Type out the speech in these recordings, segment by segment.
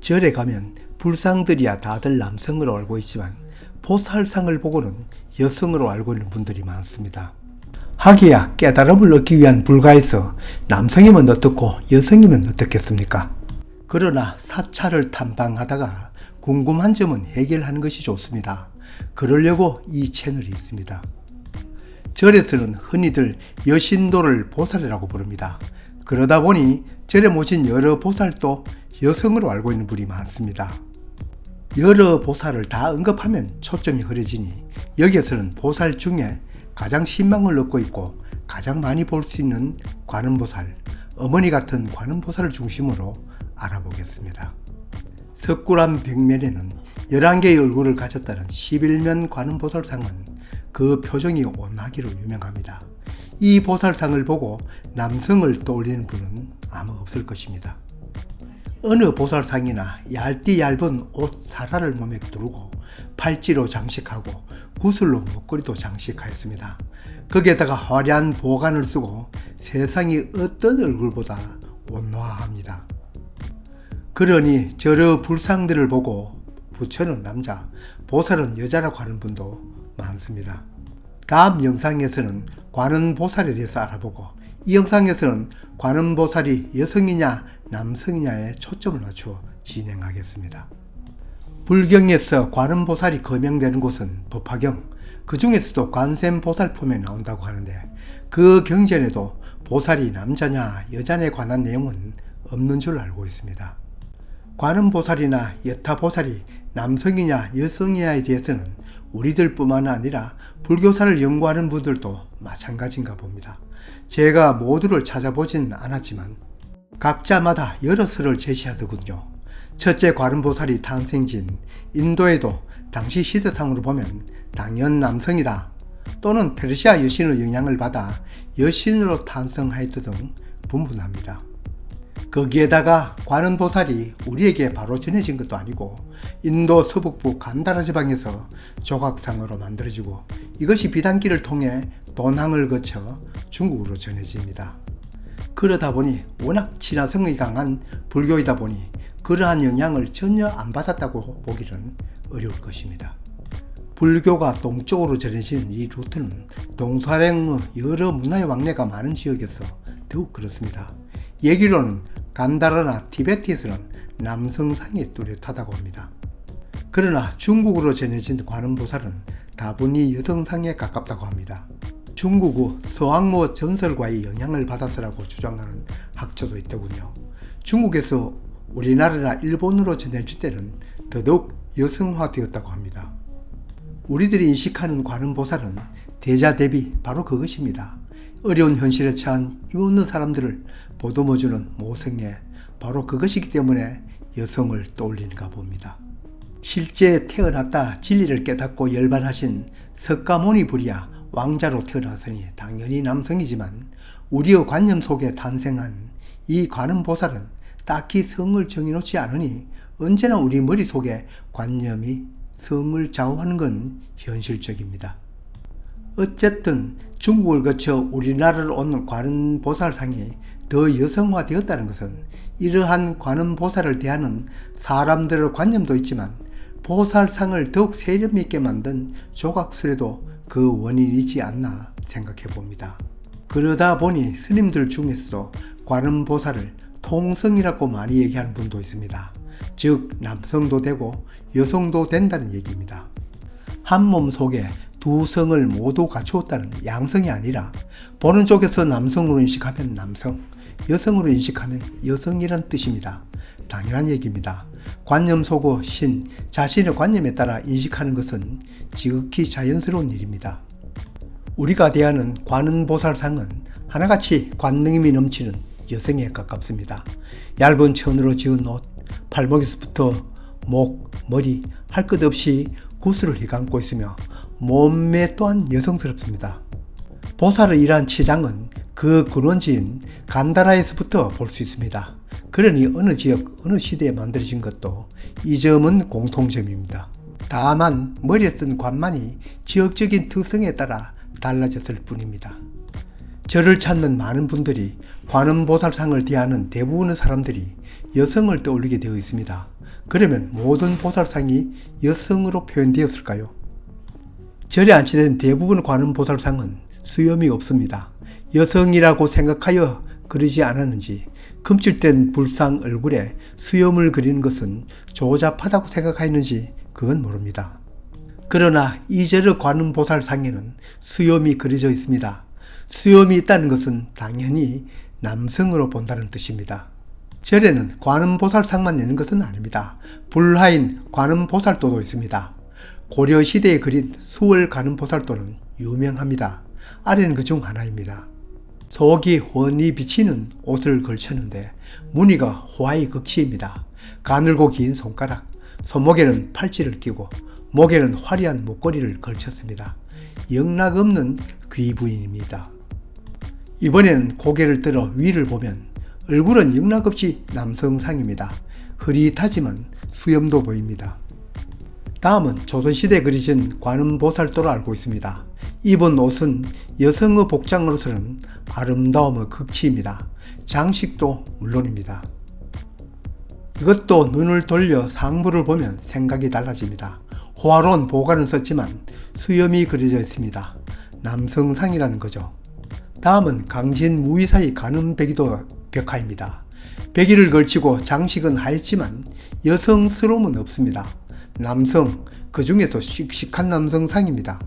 절에 가면 불상들이야 다들 남성으로 알고 있지만 보살상을 보고는 여성으로 알고 있는 분들이 많습니다. 하기야 깨달음을 얻기 위한 불가에서 남성이면 어떻고 여성이면 어떻겠습니까? 그러나 사찰을 탐방하다가 궁금한 점은 해결하는 것이 좋습니다. 그러려고 이 채널이 있습니다. 절에서는 흔히들 여신도를 보살이라고 부릅니다. 그러다 보니 절에 모신 여러 보살도 여성으로 알고 있는 분이 많습니다. 여러 보살을 다 언급하면 초점이 흐려지니 여기에서는 보살 중에 가장 신망을 얻고 있고 가장 많이 볼 수 있는 관음보살, 어머니 같은 관음보살을 중심으로 알아보겠습니다. 석굴암 벽면에는 11개의 얼굴을 가졌다는 11면 관음보살상은 그 표정이 온하기로 유명합니다. 이 보살상을 보고 남성을 떠올리는 분은 아마 없을 것입니다. 어느 보살상이나 얇디 얇은 옷 사라를 몸에 두르고 팔찌로 장식하고 구슬로 목걸이도 장식하였습니다. 거기에다가 화려한 보관을 쓰고 세상이 어떤 얼굴보다 온화합니다. 그러니 저러 불상들을 보고 부처는 남자, 보살은 여자라고 하는 분도 많습니다. 다음 영상에서는 관은 보살에 대해서 알아보고 이 영상에서는 관은 보살이 여성이냐 남성이냐에 초점을 맞추어 진행하겠습니다. 불경에서 관음 보살이 거명되는 곳은 법화경, 그 중에서도 관샘 보살품에 나온다고 하는데 그 경전에도 보살이 남자냐 여자냐에 관한 내용은 없는 줄 알고 있습니다. 관음 보살이나 여타 보살이 남성이냐 여성이냐에 대해서는 우리들뿐만 아니라 불교사를 연구하는 분들도 마찬가지인가 봅니다. 제가 모두를 찾아보진 않았지만 각자마다 여러 설을 제시하더군요. 첫째 관음보살이 탄생진 인도에도 당시 시대상으로 보면 당연 남성이다 또는 페르시아 여신의 영향을 받아 여신으로 탄생하였다 등 분분합니다. 거기에다가 관음보살이 우리에게 바로 전해진 것도 아니고 인도 서북부 간다라 지방에서 조각상으로 만들어지고 이것이 비단길을 통해 돈항을 거쳐 중국으로 전해집니다. 그러다 보니 워낙 친화성이 강한 불교이다 보니 그러한 영향을 전혀 안 받았다고 보기는 어려울 것입니다. 불교가 동쪽으로 전해지는 이 루트는 동서양의 여러 문화의 왕래가 많은 지역에서 더욱 그렇습니다. 얘기로는 간다라나 티베트에서는 남성상이 뚜렷하다고 합니다. 그러나 중국으로 전해진 관음보살은 다분히 여성상에 가깝다고 합니다. 중국의 서왕모 전설과의 영향을 받았으라고 주장하는 학자도 있더군요. 중국에서 우리나라나 일본으로 전해질 때는 더더욱 여성화되었다고 합니다. 우리들이 인식하는 관음보살은 대자 대비 바로 그것입니다. 어려운 현실에 처한 힘없는 사람들을 보듬어주는 모성애 바로 그것이기 때문에 여성을 떠올리는가 봅니다. 실제 태어났다 진리를 깨닫고 열반하신 석가모니 부리야 왕자로 태어났으니 당연히 남성이지만 우리의 관념 속에 탄생한 이 관음보살은 딱히 성을 정해놓지 않으니 언제나 우리 머릿속에 관념이 성을 좌우하는 건 현실적입니다. 어쨌든 중국을 거쳐 우리나라를 온 관음보살상이 더 여성화되었다는 것은 이러한 관음보살을 대하는 사람들의 관념도 있지만 보살상을 더욱 세련 있게 만든 조각술에도 그 원인이지 않나 생각해 봅니다. 그러다 보니 스님들 중에서도 관음보살을 통성이라고 많이 얘기하는 분도 있습니다. 즉 남성도 되고 여성도 된다는 얘기입니다. 한 몸 속에 두 성을 모두 갖추었다는 양성이 아니라 보는 쪽에서 남성으로 인식하면 남성, 여성으로 인식하면 여성이란 뜻입니다. 당연한 얘기입니다. 관념 속의 신, 자신의 관념에 따라 인식하는 것은 지극히 자연스러운 일입니다. 우리가 대하는 관은보살상은 하나같이 관능이 넘치는 여성에 가깝습니다. 얇은 천으로 지은 옷, 발목에서부터 목, 머리 할 것 없이 구슬을 휘감고 있으며 몸매 또한 여성스럽습니다. 보살의 이러한 치장은 그 근원지인 간다라에서부터 볼 수 있습니다. 그러니 어느 지역, 어느 시대에 만들어진 것도 이 점은 공통점입니다. 다만 머리에 쓴 관만이 지역적인 특성에 따라 달라졌을 뿐입니다. 저를 찾는 많은 분들이 관음보살상을 대하는 대부분의 사람들이 여성을 떠올리게 되어 있습니다. 그러면 모든 보살상이 여성으로 표현되었을까요? 절에 안치된 대부분 관음보살상은 수염이 없습니다. 여성이라고 생각하여 그러지 않았는지 금칠된 불상 얼굴에 수염을 그리는 것은 조잡하다고 생각하였는지 그건 모릅니다. 그러나 이절의 관음보살상에는 수염이 그려져 있습니다. 수염이 있다는 것은 당연히 남성으로 본다는 뜻입니다. 절에는 관음보살상만 있는 것은 아닙니다. 불하인 관음보살도도 있습니다. 고려 시대에 그린 수월 관음보살도는 유명합니다. 아래는 그 중 하나입니다. 속이 훤히 비치는 옷을 걸쳤는데 무늬가 호화의 극치입니다. 가늘고 긴 손가락, 손목에는 팔찌를 끼고 목에는 화려한 목걸이를 걸쳤습니다. 영락 없는 귀부인입니다. 이번에는 고개를 들어 위를 보면 얼굴은 영락없이 남성상입니다. 흐릿하지만 수염도 보입니다. 다음은 조선시대 그려진 관음보살도로 알고 있습니다. 입은 옷은 여성의 복장으로서는 아름다움의 극치입니다. 장식도 물론입니다. 이것도 눈을 돌려 상부를 보면 생각이 달라집니다. 호화로운 보관은 썼지만 수염이 그려져 있습니다. 남성상이라는 거죠. 다음은 강진 무의사의 가늠배기도 벽화입니다. 배기를 걸치고 장식은 하였지만 여성스러움은 없습니다. 남성, 그 중에서 씩씩한 남성상입니다.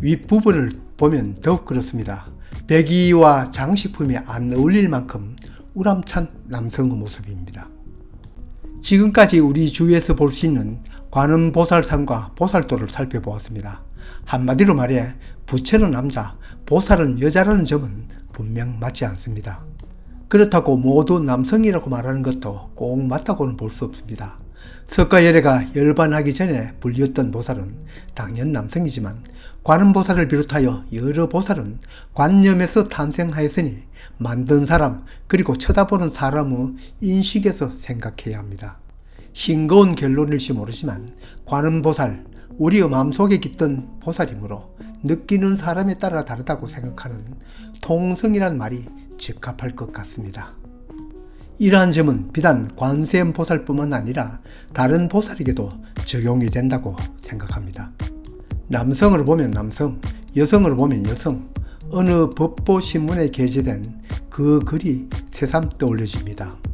윗부분을 보면 더욱 그렇습니다. 배기와 장식품이 안 어울릴 만큼 우람찬 남성의 모습입니다. 지금까지 우리 주위에서 볼 수 있는 관음보살상과 보살도를 살펴보았습니다. 한마디로 말해 부처는 남자, 보살은 여자라는 점은 분명 맞지 않습니다. 그렇다고 모두 남성이라고 말하는 것도 꼭 맞다고는 볼 수 없습니다. 석가열애가 열반하기 전에 불렸던 보살은 당연 남성이지만 관음보살을 비롯하여 여러 보살은 관념에서 탄생하였으니 만든 사람 그리고 쳐다보는 사람의 인식에서 생각해야 합니다. 싱거운 결론일지 모르지만 관음보살 우리의 마음속에 깃든 보살이므로 느끼는 사람에 따라 다르다고 생각하는 통성이란 말이 적합할 것 같습니다. 이러한 점은 비단 관세음 보살뿐만 아니라 다른 보살에게도 적용이 된다고 생각합니다. 남성을 보면 남성, 여성을 보면 여성, 어느 법보 신문에 게재된 그 글이 새삼 떠올려집니다.